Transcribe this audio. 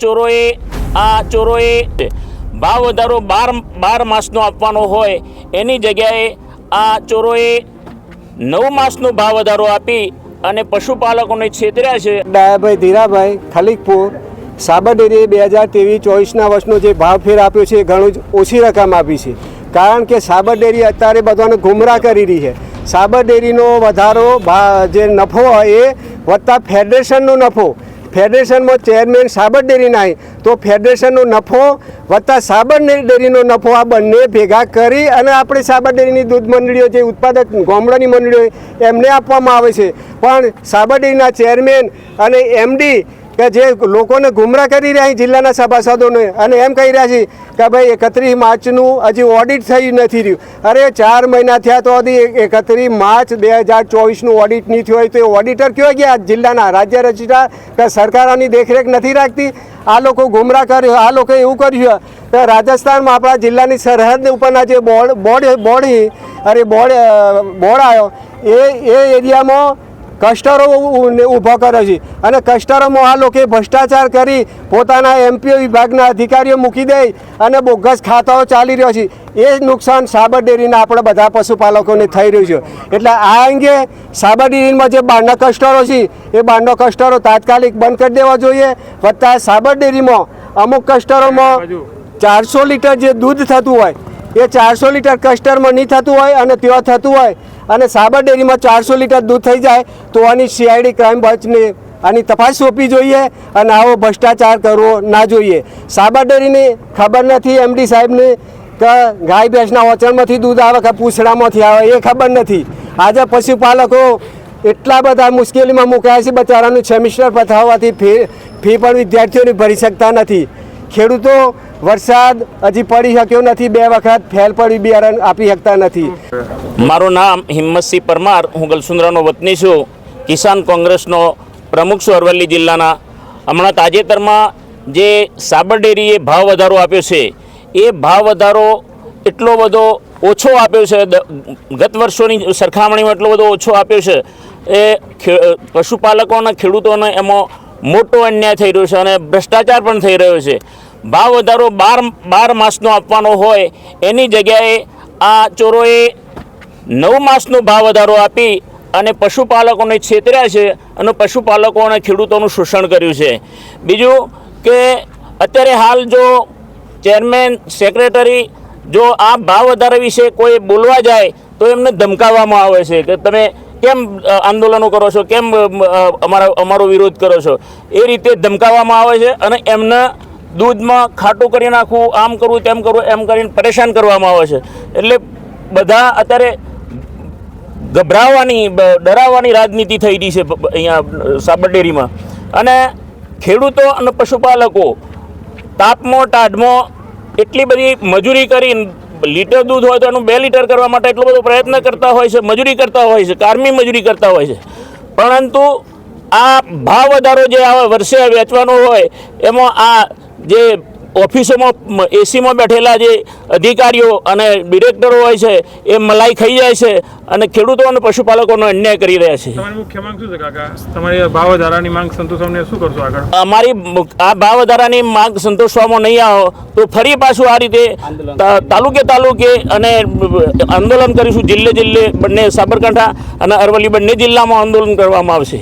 ચોરોએ, આ ચોરોએ ભાવ વધારો બાર બાર માસનો આપવાનો હોય, એની જગ્યાએ આ ચોરોએ નવ માસનો ભાવ વધારો આપી અને પશુપાલકોને છેતર્યા છે. ડાયાભાઈ ધીરાભાઈ, ખલીકપુર, સાબરડેરીએ બે હજાર ત્રેવીસ ચોવીસના વર્ષનો જે ભાવ ફેર આપ્યો છે એ ઘણું જ ઓછી રકમ આપી છે. કારણ કે સાબર ડેરી અત્યારે બધાને ગુમરાહ કરી રહી છે. સાબર ડેરીનો વધારો જે નફો હોય એ વત્તા ફેડરેશનનો નફો. ફેડરેશનમાં ચેરમેન સાબર ડેરી નાય, તો ફેડરેશનનો નફો વત્તા સાબર ડેરીનો નફો આ બંને ભેગા કરી અને આપણે સાબર ડેરીની દૂધ મંડળીઓ જે ઉત્પાદક ગામડાની મંડળીઓ એમને આપવામાં આવે છે. પણ સાબર ડેરીના ચેરમેન અને એમડી કે જે લોકોને ગુમરાહ કરી રહ્યા જિલ્લાના સભાસદોને અને એમ કહી રહ્યા છે કે ભાઈ એકત્રીસ માર્ચનું હજી ઓડિટ થયું નથી રહ્યું. અરે ચાર મહિના થયા તો હજી એકત્રીસ માર્ચ બે હજાર ચોવીસનું ઓડિટ નહીં થયું હોય તો એ ઓડિટર કયો ગયા જિલ્લાના? રાજ્ય રજિસ્ટ્રાર કે સરકારની દેખરેખ નથી રાખતી? આ લોકો ગુમરાહ કર્યો, આ લોકો એવું કર્યું કે રાજસ્થાનમાં આપણા જિલ્લાની સરહદ ઉપરના જે બોર્ડ બોર્ડ બોર્ડ અરે બોર્ડ બોર્ડ આવ્યો, એ એ એરિયામાં કસ્ટરો ઊભો કર્યો છે. અને કસ્ટરોમાં આ લોકોએ ભ્રષ્ટાચાર કરી પોતાના એમપીઓ વિભાગના અધિકારીઓ મૂકી દે અને બોગસ ખાતાઓ ચાલી રહ્યો છે. એ નુકસાન સાબર ડેરીના આપણે બધા પશુપાલકોને થઈ રહ્યું છે. એટલે આ અંગે સાબર ડેરીમાં જે બહારના કસ્ટરો છે એ બહારનો કસ્ટરો તાત્કાલિક બંધ કરી દેવા જોઈએ. વત્તા સાબર ડેરીમાં અમુક કસ્ટરોમાં ચારસો લીટર જે દૂધ થતું હોય એ ચારસો લીટર કસ્ટરમાં નહીં થતું હોય અને ત્યાં થતું હોય અને સાબર ડેરીમાં ચારસો લીટર દૂધ થઈ જાય તો આની સીઆઈડી ક્રાઇમ બ્રાન્ચને આની તપાસ સોંપવી જોઈએ અને આવો ભ્રષ્ટાચાર કરવો ના જોઈએ. સાબર ડેરીની ખબર નથી એમડી સાહેબને કે ગાય ભેંસના ઓચણમાંથી દૂધ આવે કે પૂછડામાંથી આવે, એ ખબર નથી. આજે પશુપાલકો એટલા બધા મુશ્કેલીમાં મુકાયા છે, બચારાનું સેમિસ્ટર પથાવવાથી ફી ફી પણ વિદ્યાર્થીઓની ભરી શકતા નથી. ખેડૂતો વરસાદ હજી પડી શક્યો નથી. બે વખત ફેલ પડી બિયારણ આપી શકતા નથી. મારું નામ હિંમતસિંહ પરમાર. હું ગલસુંદરાનો વતની છું. કિસાન કોંગ્રેસનો પ્રમુખ છું અરવલ્લી જિલ્લાના. હમણાં તાજેતરમાં જે સાબર ડેરીએ ભાવ વધારો આપ્યો છે, એ ભાવ વધારો એટલો બધો ઓછો આપ્યો છે. ગત વર્ષોની સરખામણીમાં એટલો બધો ઓછો આપ્યો છે. એ પશુપાલકોના ખેડૂતોને એમાં મોટો અન્યાય થઈ રહ્યો છે અને ભ્રષ્ટાચાર પણ થઈ રહ્યો છે. ભાવ વધારો બાર બાર માસનો આપવાનો હોય, એની જગ્યાએ આ ચોરોએ નવ માસનો ભાવ વધારો આપી અને પશુપાલકોને છેતર્યા છે અને પશુપાલકો અને ખેડૂતોનું શોષણ કર્યું છે. બીજું કે અત્યારે હાલ જો ચેરમેન, સેક્રેટરી જો આ ભાવ વધારા વિશે કોઈ બોલવા જાય, તો એમને ધમકાવવામાં આવે છે કે તમે કેમ આંદોલનો કરો છો? કેમ અમારા, અમારો વિરોધ કરો છો? એ રીતે ધમકાવવામાં આવે છે અને એમને દૂધમાં ખાટું કરી નાખવું, આમ કરવું, તેમ કરવું, એમ કરીને પરેશાન કરવામાં આવે છે. એટલે બધા અત્યારે ગભરાવાની ડરાવવાની રાજનીતિ થઈ રહી છે અહીંયા સાબર ડેરીમાં. અને ખેડૂતો અને પશુપાલકો તાપમો, ટાઢમો એટલી બધી મજૂરી કરી, લીટર દૂધ હોય તો એનું બે લીટર કરવા માટે એટલો બધો પ્રયત્ન કરતા હોય છે, મજૂરી કરતા હોય છે, કારમી મજૂરી કરતા હોય છે. પરંતુ આ ભાવ વધારો જે આવે વર્ષે વેચવાનો હોય, એમાં આ જે ઓફિસોમાં એસીમાં બેઠેલા જે અધિકારીઓ અને ડિરેક્ટરો હોય છે એ મલાઈ ખાઈ જાય છે અને ખેડૂતો અને પશુપાલકોનો અન્યાય કરી રહ્યા છે. તમારી મુખ્ય માંગ શું છે કાકા? તમારી ભાવ વધારાની માંગ સંતોષવાને શું કરશો આગળ? અમારી આ ભાવ વધારાની માંગ સંતોષવામાં નહીં આવો તો ફરી પાછું આ રીતે તાલુકે તાલુકે અને આંદોલન કરીશું જિલ્લે જિલ્લે બંને સાબરકાંઠા અને અરવલ્લી બંને જિલ્લામાં આંદોલન કરવામાં આવશે.